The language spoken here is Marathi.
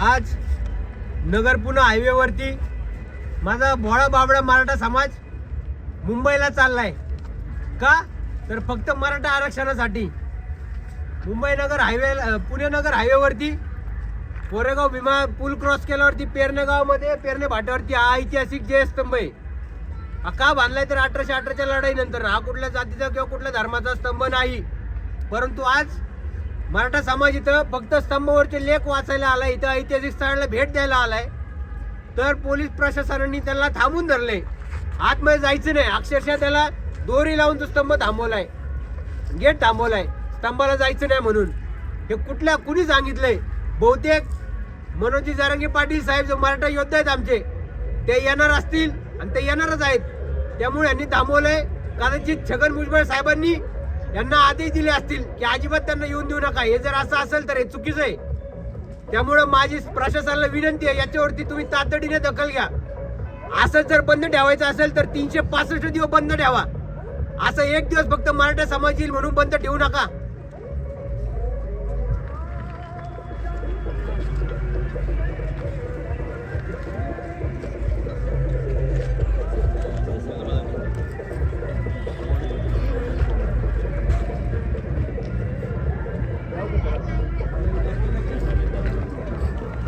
आज नगर पुणे हायवेवरती माझा भोळा बाबडा मराठा समाज मुंबईला चाललाय. का? तर फक्त मराठा आरक्षणासाठी मुंबई नगर हायवे पुणे नगर हायवेवरती कोरेगाव भीमा पूल क्रॉस केल्यावरती पेरणे गावामध्ये पेरणे भाटावरती हा ऐतिहासिक जय स्तंभ आहे. हा का बांधलाय तर अठराशे अठराच्या लढाईनंतर? हा कुठल्या जातीचा किंवा कुठल्या धर्माचा स्तंभ नाही. परंतु आज मराठा समाज इथं फक्त स्तंभावरचे लेख वाचायला आलाय. इथं ऐतिहासिक स्थळाला भेट द्यायला आलाय. तर पोलीस प्रशासनाने त्याला थांबून धरले. आतमध्ये जायचं नाही. अक्षरशः त्याला दोरी लावून तो स्तंभ थांबवलाय. गेट थांबवलाय. स्तंभाला जायचं नाही म्हणून. हे कुठल्या कुणी सांगितलंय? बहुतेक मनोजी जारंगे पाटील साहेब जो मराठा योद्धा आहेत आमचे ते येणार असतील आणि ते येणारच आहेत. त्यामुळे यांनी थांबवलंय. कदाचित छगन भुजबळ साहेबांनी यांना आदेश दिले असतील की अजिबात त्यांना येऊन देऊ नका. हे जर असं असेल तर हे चुकीचं आहे. त्यामुळं माझी प्रशासनाला विनंती आहे याच्यावरती तुम्ही तातडीने दखल घ्या. असं जर बंद ठेवायचं असेल तर तीनशे पासष्ट दिवस बंद ठेवा. असं एक दिवस फक्त मराठा समाज येईल म्हणून बंद ठेवू नका.